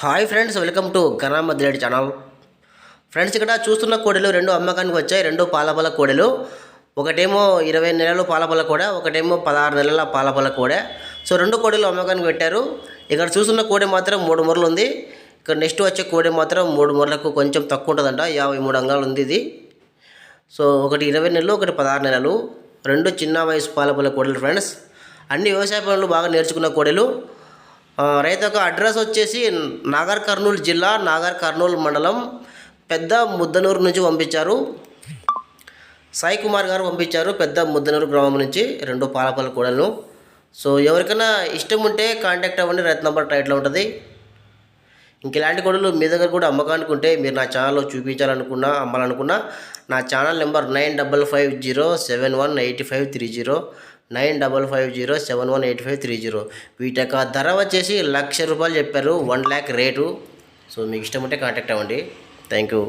Hi friends welcome to గణామద్రేడి channel. Friends ఇక్కడ చూస్తున్న కోడెలు రెండు అమ్మకానికి వచ్చాయి రెండు పాలపల కోడెలు. ఒకటేమో ఇరవై నెలలు పాలపల కోడ ఒకటేమో పదహారు నెలల పాలపల కోడ. సో రెండు కోడెలు అమ్మకానికి పెట్టారు. ఇక్కడ చూస్తున్న కోడె మాత్రం మూడు మూరలు ఉంది. ఇక్కడ నెక్స్ట్ వచ్చే కోడి మాత్రం మూడు మూరలకు కొంచెం తక్కువ ఉంటుందంట యాభై మూడు అంగాలు ఉంది ఇది. సో ఒకటి ఇరవై నెలలు ఒకటి పదహారు నెలలు. రెండు చిన్న వయసు పాలపల కోడలు ఫ్రెండ్స్. అన్ని వ్యవసాయ పనులు బాగా నేర్చుకున్న కోడలు. రైతు యొక్క అడ్రస్ వచ్చేసి నాగర్ కర్నూలు జిల్లా నాగర్ కర్నూలు మండలం పెద్ద ముద్దనూరు నుంచి పంపించారు. సాయి కుమార్ గారు పంపించారు పెద్ద ముద్దనూరు గ్రామం నుంచి రెండు పాలపల్లి కూడాను సో ఎవరికైనా ఇష్టం ఉంటే కాంటాక్ట్ అవ్వండి రైతు నంబర్ టైట్లో ఉంటుంది. ఇంక ఇలాంటి గొడవలు మీ దగ్గర కూడా అమ్మకానికి ఉంటే మీరు నా ఛానల్లో చూపించాలనుకున్నా అమ్మాలనుకున్నా నా channel number nine double five zero seven one eighty five three zero nine double five zero seven one eight five three zero. వీటి యొక్క ధర వచ్చేసి లక్ష రూపాయలు చెప్పారు వన్ ల్యాక్ రేటు. సో మీకు ఇష్టం ఉంటే కాంటాక్ట్ అవ్వండి. Thank you.